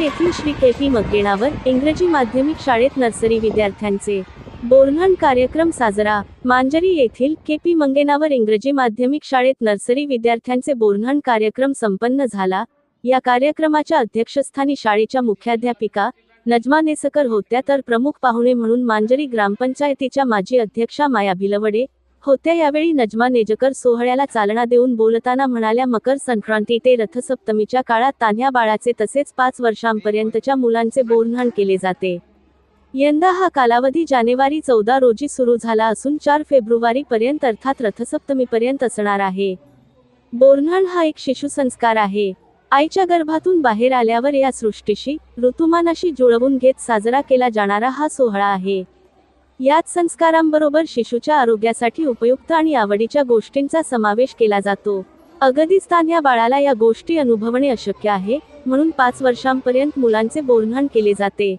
येथील श्री के पी मकेणावर इंग्रजी माध्यमिक शाळेत नर्सरी विद्यार्थ्यांचे बोरन्हाण कार्यक्रम साजरा. मांजरी येथील के पी मंगेनावर इंग्रजी माध्यमिक शाळेत नर्सरी विद्यार्थ्यांचे बोरन्हाण कार्यक्रम संपन्न झाला. या कार्यक्रमाच्या अध्यक्षस्थानी शाळेच्या मुख्याध्यापिका नजमा नेसकर होत्या तर प्रमुख पाहुणे म्हणून मांजरी ग्रामपंचायतीच्या माजी अध्यक्षा माया भिलवडे होत्या यावेळी नजमा नेजकर सोहळ्याला चालना देऊन बोलताना म्हणाल्या मकर संक्रांती ते रथसप्तमीच्या काळात तान्ह्या बाळाचे तसेच पाच वर्षांपर्यंतच्या मुलांचे बोरन्हाण केले जाते. यंदा हा कालावधी जानेवारी चौदा रोजी सुरू झाला असून चार फेब्रुवारी पर्यंत अर्थात रथसप्तमीपर्यंत असणार आहे. बोरन्हाण हा एक शिशुसंस्कार आहे. आईच्या गर्भातून बाहेर आल्यावर या सृष्टीशी ऋतुमानाशी जुळवून घेत साजरा केला जाणारा हा सोहळा आहे. यात संस्कारांबरोबर शिशूच्या आरोग्यासाठी उपयुक्त आणि आवडीच्या गोष्टींचा समावेश केला जातो. अगदीच या बाळाला या गोष्टी अनुभवणे अशक्य आहे म्हणून पाच वर्षांपर्यंत मुलांचे बोरन्हाण केले जाते.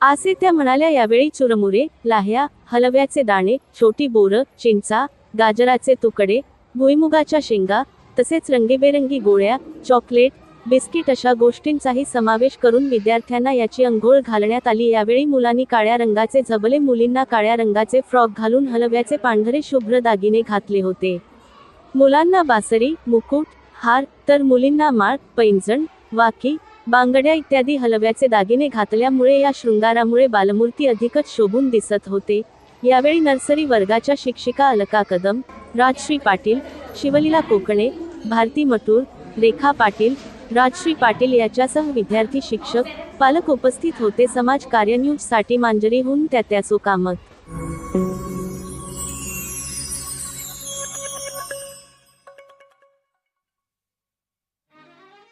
असे त्या म्हणाल्या यावेळी चुरमुरे लाह्या हलव्याचे दाणे छोटी बोरं चिंचा गाजराचे तुकडे भुईमुगाच्या शेंगा तसेच रंगीबेरंगी गोळ्या चॉकलेट बिस्किट अशा गोष्टींचाही समावेश करून विद्यार्थ्यांना याची अंघोळ घालण्यात आली. यावेळी मुलांनी काळ्या रंगाचे झबले मुलींना काळ्या रंगाचे फ्रॉक घालून हलव्याचे पांढरे शुभ्र दागिने घातले होते. मुलांना बासरी मुकुट हार तर मुलींना माळ पैंजण वाकी बांगड्या इत्यादी हलव्याचे दागिने घातल्यामुळे या शृंगारामुळे बालमूर्ती अधिकच शोभून दिसत होते. यावेळी नर्सरी वर्गाच्या शिक्षिका अलका कदम राजश्री पाटील शिवलीला कोकणे भारती मटूर रेखा पाटील राजश्री पाटील याच्यासह विद्यार्थी शिक्षक पालक उपस्थित होते. समाज कार्य न्यूजसाठी मांजरीहून त्यात्यासो कामत.